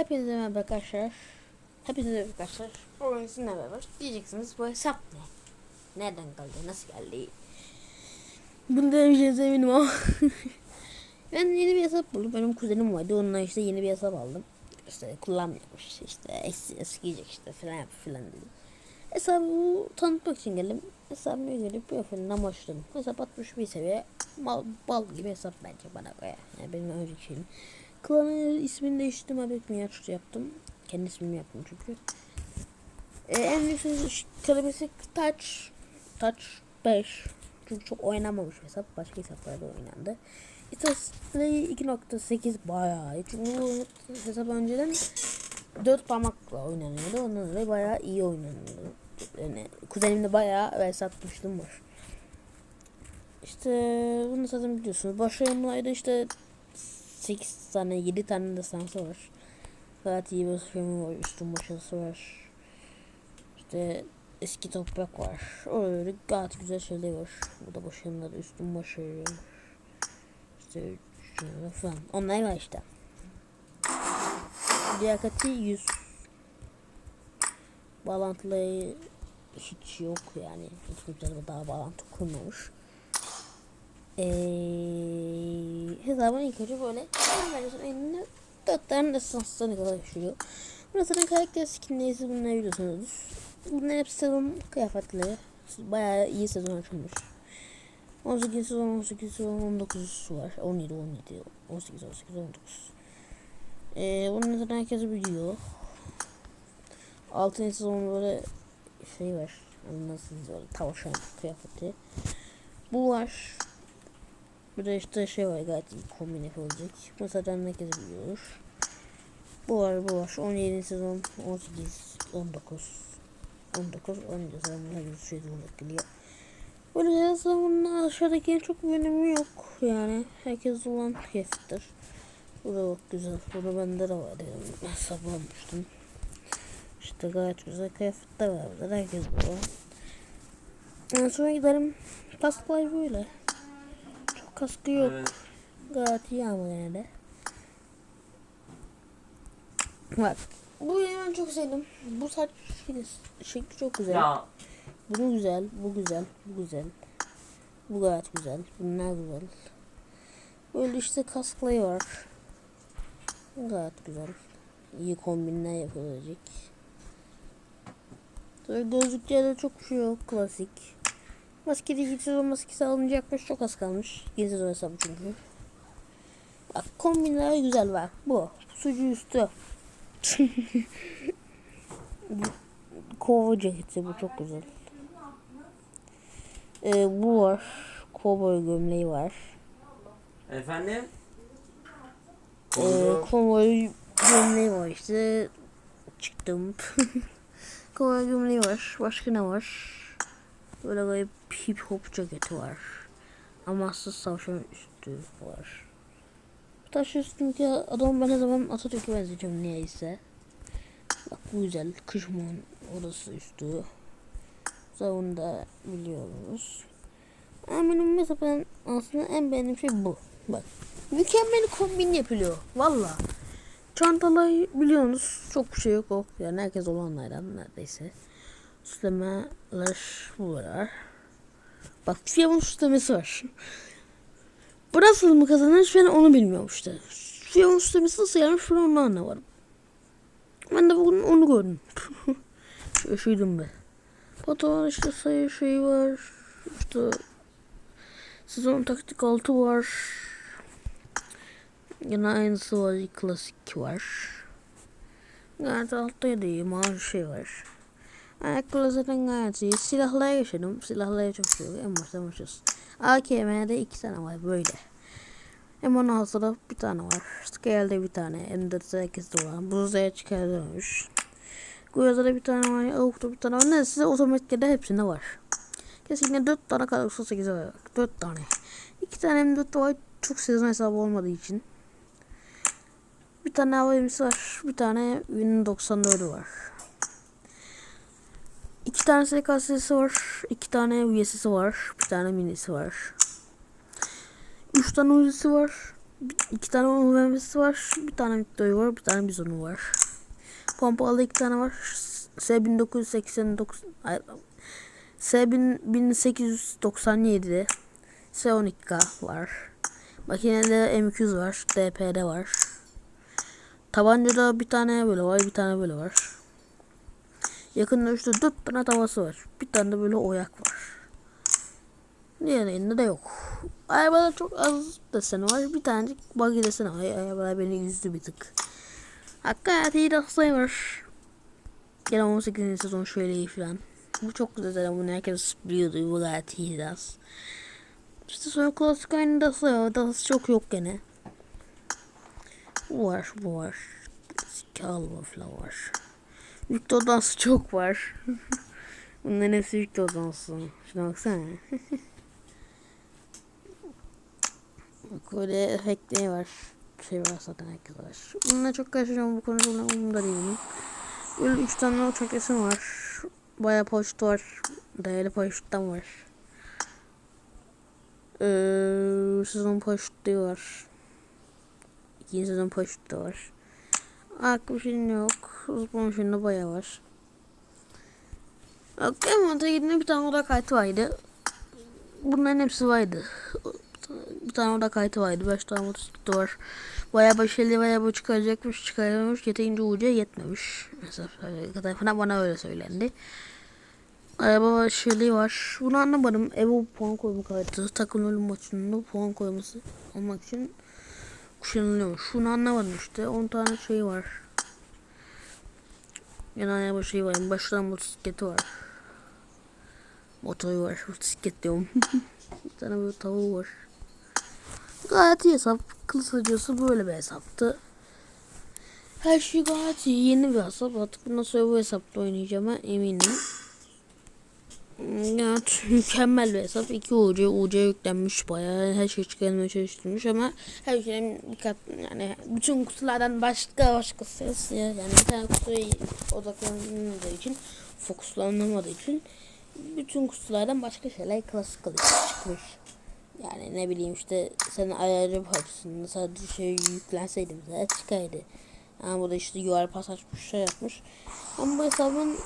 Hepinize merhaba arkadaşlar. Hepinize merhaba arkadaşlar. Bugün sizinle beraber diyeceksiniz bu hesap ne? Nereden geldi? Nasıl geldi? Bunu demeyeceğinize eminim ama. ben yeni bir hesap buldum. Benim kuzenim vardı. Onunla işte yeni bir hesap aldım. İşte kullanmıyormuş. İşte eski, eskiyecek işte falan filan dedi. Hesabı tanıtmak için geldim. Hesabımı görüp yapımdan başladım. Hesap 61 seviye. Mal, bal gibi hesap bence bana göre. Yani benim önceki şeyim. Klanın ismini değiştirdim abi Miyaç yaptım. Kendi ismimi yaptım çünkü. Ee, en yüksek kelimesi Touch Touch 5 Çünkü çok oynamamış hesap. Başka hesaplarda oynandı. İstatistiği 2.8 bayağı iyi. Çünkü bu hesap önceden 4 parmakla oynanıyordu. Ondan dolayı bayağı iyi oynanıyordu. Yani kuzenimde bayağı vs atmıştım var. İşte bunu zaten biliyorsunuz. Başlayımlarda işte 8 tane 7 tane de sansı var. Gayet iyi bir filmi var. Üstün başarısı var. İşte eski toprak var. Öyle gayet güzel şeyler var. Bu da başarıları üstün başarı. İşte falan. Onlar var işte. Liyakati 100. Bağlantıları hiç yok yani. Hiç kimse daha bağlantı kurmamış. Ee, hesabın ilk önce böyle veriyorsun elinde dört tane de sansını kadar düşürüyor. Burası da karakter skinleri bunları biliyorsunuz. Bunların hepsi sezon kıyafetleri. Bayağı iyi sezon açılmış. 18 sezon, 18 sezon, 19 var. 17, 17, 18, 18, 19. Ee, bunu zaten herkes biliyor. 6. sezon böyle şey var. Nasıl böyle tavşan kıyafeti. Bu var. Bir de işte şey var gayet iyi kombin yapılacak. Bu zaten herkes biliyor. Bu var bu var. 17 sezon 18 19 19 17 sezon herkes şey geliyor. Böyle zaman aşağıdaki çok bir önemi yok. Yani herkes olan keyiftir. Bu da çok güzel. Bu da bende de var. Ben saplamıştım. İşte gayet güzel kıyafetler var. Burada herkes bu. Yani sonra gidelim. Tasklar böyle. Kaskı yok. Evet. Gayet iyi ama yine de. Bak. Bu ben çok sevdim. Bu saç şekli çok güzel. Ya Bu güzel, bu güzel, bu güzel. Bu gayet güzel. Bunlar güzel. Böyle işte kaskları var. Gayet güzel. İyi kombinler yapılacak. Gözlüklerde çok şey yok. Klasik. Maskeli geçiyor maskesi alınacakmış. Çok az kalmış. Gezir hesabı çünkü. Bak kombinler güzel bak. Bu. Sucu üstü. kova ceketi bu çok güzel. Ee, bu var. Kovboy gömleği var. efendim? Ee, kovboy gömleği var işte. Çıktım. kovboy gömleği var. Başka ne var? Böyle garip hip hop ceketi var. Amaçsız savaşan üstü var. Taş üstündeki adam ben ne zaman Atatürk'e benzeyeceğim niyeyse. Bak bu güzel. Kışman orası üstü. Onu da biliyoruz. Ama benim mesela ben aslında en beğendiğim şey bu. Bak. Mükemmel kombin yapılıyor. Valla. Çantalar biliyorsunuz çok şey yok. Yani herkes olanlardan neredeyse. Süslemeler var. Bak Fiyamun süslemesi var. Bu nasıl mı kazanır ben onu bilmiyorum işte. Fiyamun süslemesi nasıl gelmiş ben onu anlamadım. Ben de bugün onu gördüm. Şaşırdım ben. Foto var işte sayı şey var. İşte sezon taktik altı var. Yine aynısı var. Klasik var. Gayet altta da şey var. Ayakkabı zaten gayet iyi. Silahlara geçelim. Silahlara çok şey En başta başlıyoruz. AKM'de iki tane var böyle. M16'da bir tane var. Scale'de bir tane. M4'de 8'de olan. Buzluğa çıkartılmış. Guya'da da bir tane var. Avuk'ta bir tane var. Neyse otomatikte hepsinde var. Kesinlikle 4 tane kadar 8'e var. 4 tane. 2 tane M4 var. Çok sezon hesabı olmadığı için. Bir tane havayımız var. Bir tane Win 94'ü var. İki tane SKS'si var. iki tane VS'si var. Bir tane minisi var. Üç tane uzisi var. İki tane UMV'si var. Bir tane Victory var. Bir tane Bizon'u var. Pompalı iki tane var. S1989 hayır, S1897 S12K var. Makinede M200 var. DP'de var. Tabancada bir tane böyle var. Bir tane böyle var. Yakın dövüşte dört tane tavası var. Bir tane de böyle oyak var. Diğerinde de yok. Arabada çok az deseni var. Bir tane buggy deseni var. Arabalar beni üzdü bir tık. Hayatı iyi de var. Gene 18. sezon şöyle iyi falan. Bu çok güzel zaten bunu herkes biliyordu. Bu gayet iyi das. İşte sonra klasik aynı dası var. Dası çok yok gene. Bu var, bu var. Klasik alma falan var. Victor dansı çok var. Bunların hepsi Victor dansı. Şuna baksana. Bak öyle efektleri var. Şey var zaten herkes var. Bununla çok karışacağım bu konuda umurumda değilim. Böyle üç tane uçak resim var. Bayağı poşet var. Değerli poşetten var. Ee, sezon poşeti var. İkinci sezon poşeti var. Şey yok. Uzman şimdi bayağı var. Aklıma yine bir tane oda kayıtı vardı. Bunların hepsi vardı. Bir tane oda kayıtı vardı. Beş tane motosiklet var. Bayağı başarılı bayağı bu çıkaracakmış çıkaramamış. Yeterince uca yetmemiş. Mesela falan bana öyle söylendi. Araba başarılı var. Bunu anlamadım. Evo puan koyma kartı. Takım ölüm maçında puan koyması olmak için kuşanılıyor. Şunu anlamadım işte. 10 tane şey var. Yani araba şey var. Baştan motosikleti var. Motoru var. Motosiklet diyorum. bir tane böyle tavuğu var. Gayet iyi hesap. Kısacası böyle bir hesaptı. Her şey gayet iyi. Yeni bir hesap. Artık bundan sonra bu hesapta oynayacağıma eminim. Evet, mükemmel bir hesap. İki UC, UC yüklenmiş bayağı. Her şey çıkarmaya çalışılmış ama her şeyin bir yani bütün kutulardan başka başkası yani bir tane kutuya odaklanmadığı için fokuslanamadığı için bütün kutulardan başka şeyler klasik çıkmış. Yani ne bileyim işte senin ayarı açısından sadece şey yüklenseydi mesela çıkaydı. Ama bu da işte UR pas açmış şey yapmış. Ama bu hesabın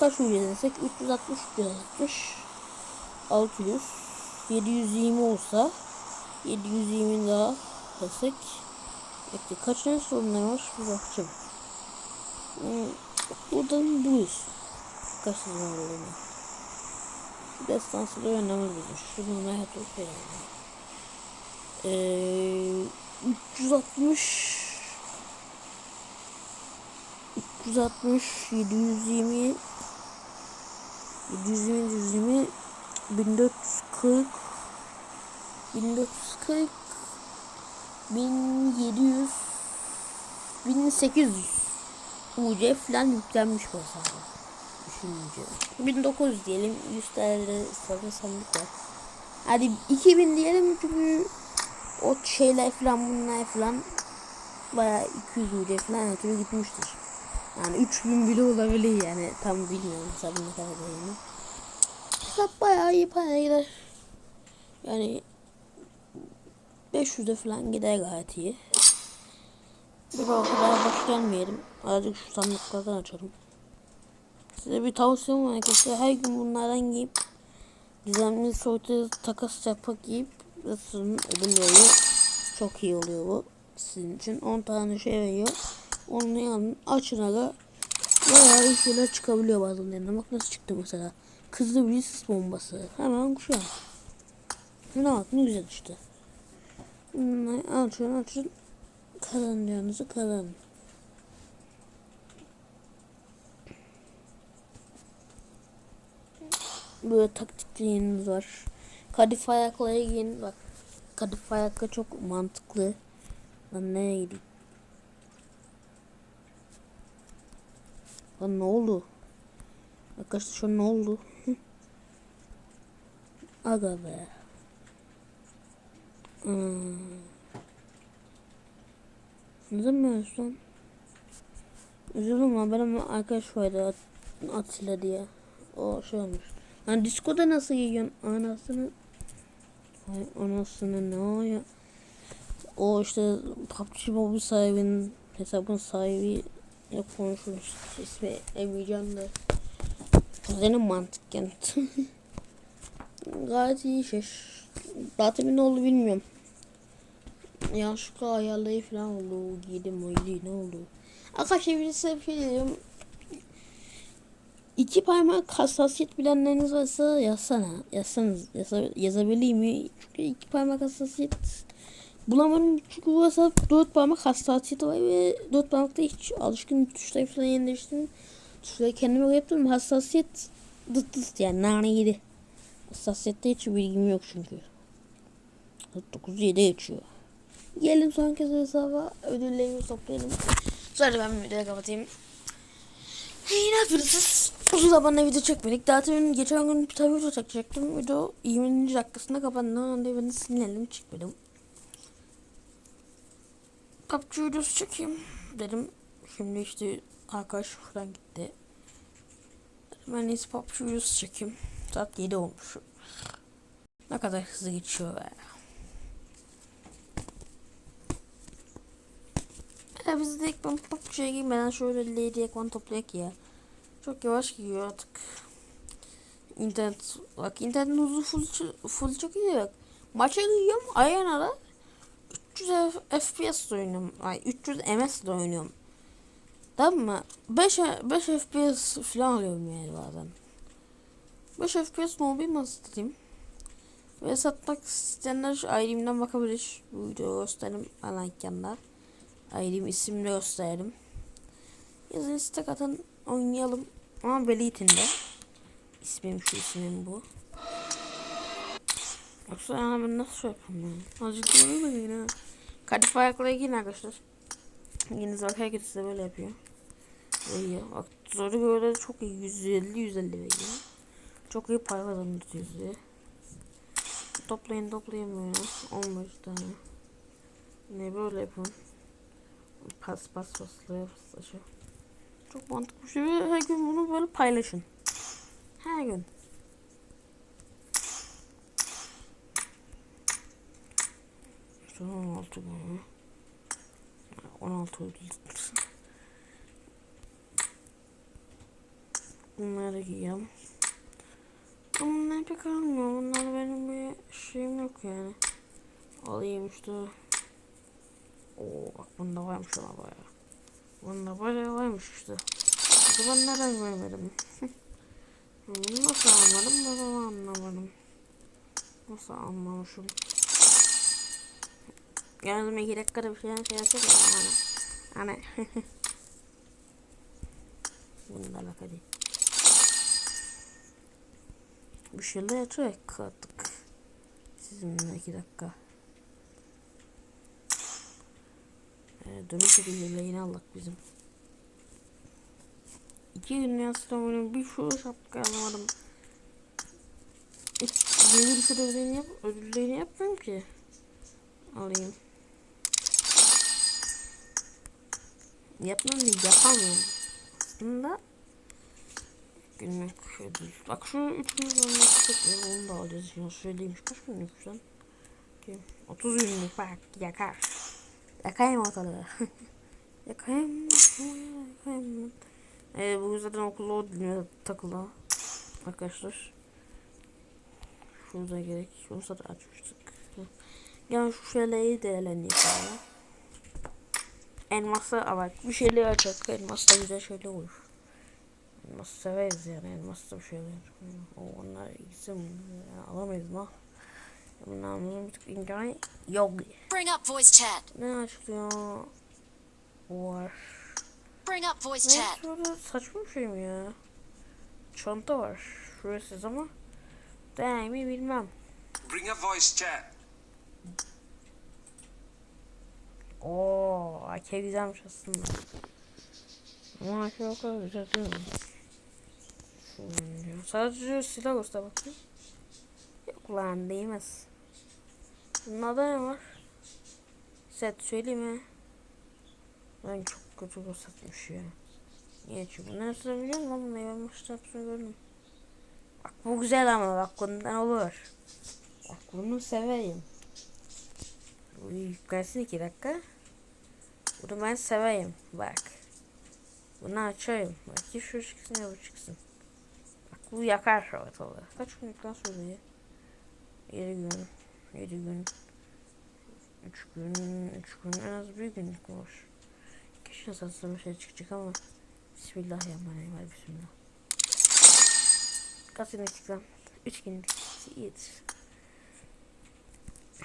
kaç UC desek 360 360 600 720 olsa 720 daha desek Bekle kaç tane sorunlar var bir bakacağım. Hmm, buradan buyuz. Kaç tane olduğunu. Destansı da önemli bizim. Şunu yapıyor yani. Ee, 360 360 720 720 720 1440 1440 1700 1800 UC falan yüklenmiş bu hesaba düşününce. 1900 diyelim 100 tane sarı sandık var. Hadi 2000 diyelim çünkü o şeyler falan bunlar falan bayağı 200 UC falan ötürü gitmiştir yani 3000 bile olabilir yani tam bilmiyorum hesabın ne kadar değerini hesap bayağı iyi para gider yani 500'e falan gider gayet iyi bir o kadar boş gelmeyelim azıcık şu sandıklardan açalım Size bir tavsiyem var arkadaşlar. Her gün bunlardan giyip gizemli soytu takas yapıp giyip ısının ödülleri çok iyi oluyor bu sizin için. 10 tane şey veriyor. Onu yanın açın aga. Bayağı şeyler çıkabiliyor bazenlerinde. Bak nasıl çıktı mesela. Kızlı bir sis bombası. Hemen kuşan. Şuna bak ne güzel işte. Bunları açın açın. Kazanacağınızı kazanın. böyle taktikleriniz var. Kadife ayakları giyin. Bak kadife ayakları çok mantıklı. Lan nereye gideyim? Lan ne oldu? Arkadaşlar şu an ne oldu? Aga be. Hmm. Ne zaman lan benim arkadaş vardı At Atilla diye. O şey olmuş. Lan diskoda nasıl yiyorsun? Anasını Ay anasını ne o ya? o işte PUBG Mobile sahibinin hesabın sahibi ile konuşmuş. İsmi Emircan da. Kuzenim mantıkken. Gayet iyi şey. Zaten ne oldu bilmiyorum. Yanlışlıkla ayarlayı falan oldu. Giydim o iyiydi ne oldu. Arkadaşlar bir size bir şey. İki parmak hassasiyet bilenleriniz varsa yazsana. Yazsanız yasa, yazabileyim mi? Çünkü iki parmak hassasiyet bulamadım. Çünkü varsa dört parmak hassasiyeti var ve dört parmakta hiç alışkın tuşları falan yeni değiştirdim. Tuşları kendime göre yaptım. Hassasiyet dıt dıt yani nane yedi. Hassasiyette hiç bilgim yok çünkü. 9 7 geçiyor. Gelin son kez hesaba ödüllerimi toplayalım. Sonra ben videoyu kapatayım. Hey ne yapıyorsunuz? Uzun zamanla video çekmedik. Zaten geçen gün bir tane video çekecektim. Video 20. dakikasında kapandı. Ondan da ben sinirlendim çıkmadım. PUBG videosu çekeyim dedim. Şimdi işte arkadaş falan gitti. Ben iyisi PUBG videosu çekeyim. Saat 7 olmuş. Ne kadar hızlı geçiyor be. Ya biz de ilk ben PUBG'ye girmeden şöyle Lady Ekman toplayak ya. Çok yavaş gidiyor artık. İnternet, bak internetin hızı full, full çok iyi bak. Maça giriyorum ayağına 300 F- FPS oynuyorum. Ay 300 MS de oynuyorum. Tamam mı? 5, 5 FPS falan alıyorum yani bazen. 5 FPS mobil nasıl Ve satmak isteyenler ayrımdan bakabilir. Bu videoyu gösterim anaykenler. Ayrım isimle gösterelim. Yazın istek atın oynayalım. Ama Belit'inde. İsmim şu ismim bu. Yoksa yani ben nasıl şey yapayım ya? Azıcık doğru mu yine? Kadife ayakları giyin arkadaşlar. Yine bak herkes size böyle yapıyor. İyi. Bak zoru böyle çok iyi. 150 150 veriyor. Çok iyi para kazanıyoruz diye. Toplayın toplayın böyle. 15 tane. Ne böyle yapın. Pas pas paslıyor paslaşı. Çok mantıklı bir şey. Her gün bunu böyle paylaşın. Her gün. Son 16 bu. 16 ödül. Bunları. Ama ne pek almıyor. Bunlar benim bir şeyim yok yani. Alayım işte. Oo bak bunda varmış ona baya. Bunda baya varmış işte. Peki ben neden görmedim? Bunu nasıl anladım ben onu anlamadım. Nasıl anlamışım? Yardım iki dakikada bir şeyler şey yapacak ya yani. Hani. Bunda bak hadi. Bir şeyler yapacak artık. Sizinle iki dakika. Ee, dönüş edildiğinde yine Allah bizim. İki gün yansıtamıyorum. Bir şu şapka alamadım. Hiç ödüllerini, yap ödüllerini yapmıyorum ki. Alayım. Yapmam yapamıyorum. Aslında günlük ödül. Bak şu üç gün olması çok iyi. Onu da alacağız. Ya söyleyeyim. Kaç günlük şu an? 30 günlük bak yakar. Yakayım ortalığı. yakayım. Yakayım. Ee, bu zaten okulda o dilime takılı. Arkadaşlar. Şurada gerek. Şunu zaten açmıştık. Yani şu şeyleri değerlendik abi. Elması bak bir şeyleri açacak. Elmas da güzel şeyler olur. Elmas severiz yani. Elmas da bir şeyler. O onlar isim alamayız mı? Bunlarımızın bir tık imkanı yok. Bring up voice chat. Ne açıklıyor? Var. Bring up voice Ne chat. şurada saçma bir şey mi ya? Çanta var. Şurası ama. Değil mi bilmem. Bring up voice chat. Oo, AK güzelmiş aslında. Ama AK o kadar güzel değil mi? Sadece silah göster bakayım. Yok lan değmez. Bunlarda ne var? Set söyleyeyim mi? Ben çok kötü göstermiş ya. Niye çünkü bunları sorabiliyor musun? Bunu yapmıştı hepsini gördüm. Bak bu güzel ama bak bundan olur. Bak bunu severim. Yüklensin iki dakika. Bunu ben seveyim. Bak. Bunu açayım. Bak ki şu çıksın ya bu çıksın. Bak bu yakar ortalığı. Kaç günlükten sonra ya? 7 gün. 7 gün. 3 gün. 3 gün. En az bir günlük var. Keşke satsam bir şey çıkacak ama. Bismillahirrahmanirrahim. Hadi bismillah. Kaç günlük çıksam? 3 günlük. İyidir.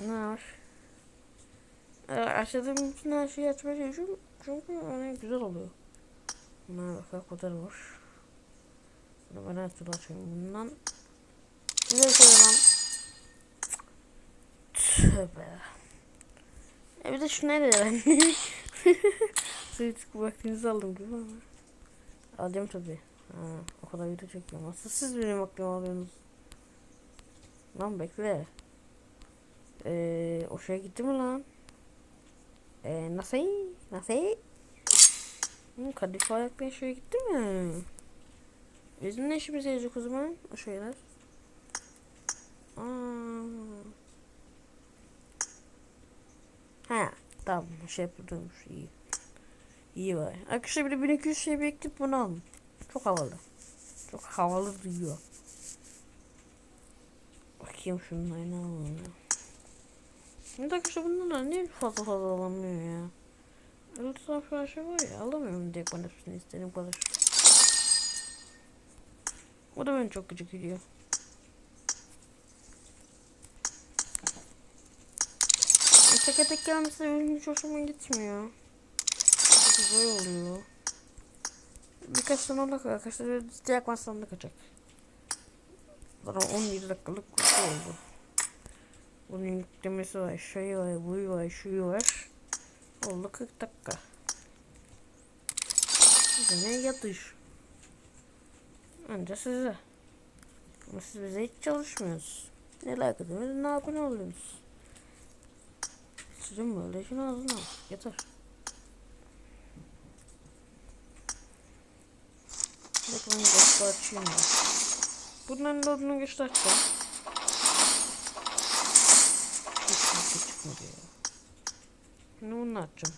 Ne var? Ee, aşağıda bütün her şeyi açmaya çalışıyorum. Çünkü yani güzel oluyor. Buna bak kadar var. Bunu ben her türlü açıyorum. Bundan güzel şey lan. Tövbe. E bir de şu nerede ben? Sıçık vaktinizi aldım gibi ama. Alacağım tabi. Ha, o kadar video çekiyorum. Asıl siz benim vaktimi alıyorsunuz. Lan bekle. Ee, o şeye gitti mi lan? Ee, nasıl? Nasıl? Hı, Kadife ayaktan şeye gitti mi? Bizim ne işimize yarayacak o zaman? O şeyler. Ha, tamam. Şey yapıyormuş. iyi. İyi var. Arkadaşlar bir de 1200 şey bekleyip bunu alın. Çok havalı. Çok havalı duyuyor. Bakayım şunlar ne alalım. Şimdi arkadaşlar bunlar niye fazla fazla alamıyor ya? Falan şey var ya alamıyorum diye bana hepsini istediğim kadar. O da beni çok gıcık ediyor. E, Tek tek gelmesi benim hiç hoşuma gitmiyor. Çok zor oluyor. Birkaç tane olacak arkadaşlar. Diğer maçlarında kaçacak. Zaten 11 dakikalık video oldu. Bunun yüklemesi var, şey var, bu var, şu var. Oldu 40 dakika. Size ne yatış? Önce size. Ama siz bize hiç çalışmıyorsunuz. Ne like ediyorsunuz, ne abone oluyorsunuz. Sizin böyle işin ağzına. Yeter. Reklamı göster açayım ben. Bunların loadunu göstereceğim. Hiç ya. Şimdi bunu açacağım.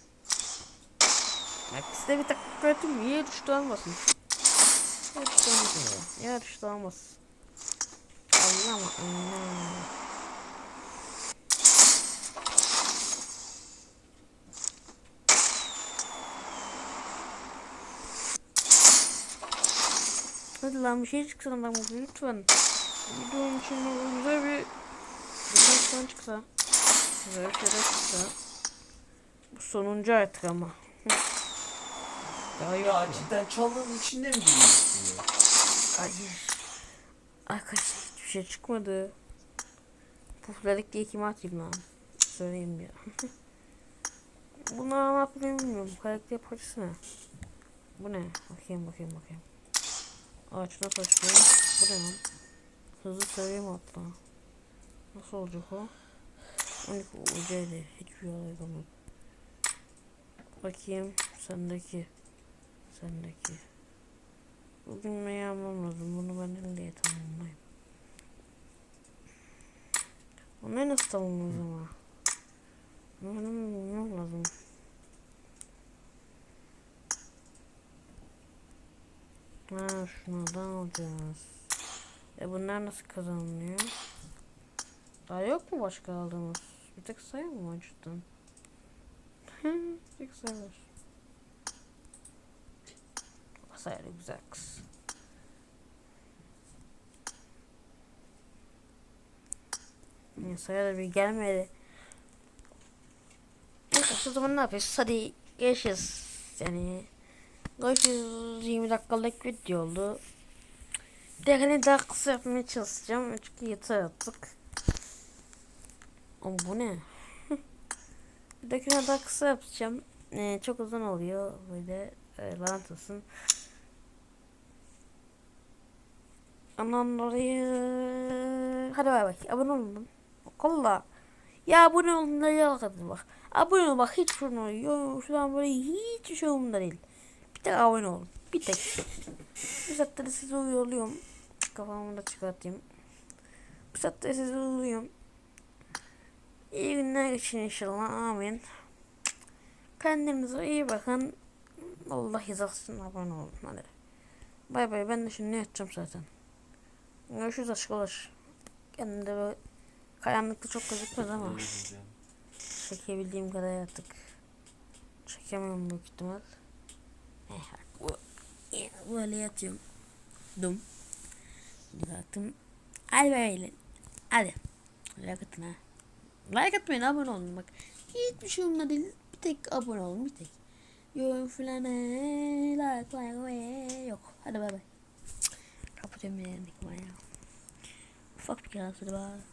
Bak size bir taktik öğreteyim mi? Yer düştü almasın. Yer düştü almasın ya. Yer düştü almasın. Allah ama. Allah. Hadi lan bir şey çıksın adam lütfen. Videonun içinde güzel bir birkaç tane çıksa. Bir şeyler çıksa. Bu sonuncu artık ama. Daha yok. Ya cidden çaldığın içinde mi giriyorsun ya? Hayır. Arkadaşlar hiçbir şey çıkmadı. Pufladık diye kime atayım lan? Söyleyeyim ya. Bunu ne yapmayı bilmiyorum. Karakter parçası ne? Bu ne? Bakayım bakayım bakayım. Ağaçla taşıyor. Bu ne lan? Hızlı seviye mi atla? Nasıl olacak o? 12 ucaydı. Hiçbir olay olmadı. Bakayım sendeki. Sendeki. Bugün ne yapmam lazım? Bunu ben elle tamamlayayım. Onu nasıl tamamlayacağım ama? Bunu bulmam lazım. Ha şunlardan alacağız. E bunlar nasıl kazanılıyor? Daha yok mu başka aldığımız? Var cidden? bir tek sayı var. Sayılı güzel kız. Ya sayı da bir gelmedi. Neyse o zaman ne yapıyoruz? Hadi görüşürüz. Yani görüşürüz 20 dakikalık video oldu. Değerini daha kısa yapmaya çalışacağım. Çünkü yeter artık. Ama bu ne? Bir daha kısa yapacağım. Ee, çok uzun oluyor. Böyle e, lanet olsun. Ondan dolayı hadi bay bay. Abone olun. Kolla. Ya abone olun da yalakadı bak. Abone ol bak hiç şunu yok. Şu an böyle hiç şey umurumda değil. Bir tek abone olun. Bir tek. Bu saatte de sizi uyuyorum. Kafamı da çıkartayım. Bu saatte sizi uyuyorum. İyi günler geçin inşallah. Amin. Kendinize iyi bakın. Allah hizasına abone olun. Hadi. Bay bay. Ben de şimdi yatacağım zaten. Görüşürüz aşklar. Kendine böyle karanlıkta çok gözükmez ama çekebildiğim kadar artık. Çekemiyorum büyük ihtimal. Eh, Böyle yatıyorum. Dum. Yattım. Hadi böyle. Hadi. Like atın ha. Like atmayın abone olun bak. Hiçbir şey umurumda değil. Bir tek abone olun bir tek. Yorum falan like like yok. Hadi bay bay. Kapatıyorum yani. Ufak bir kere bay.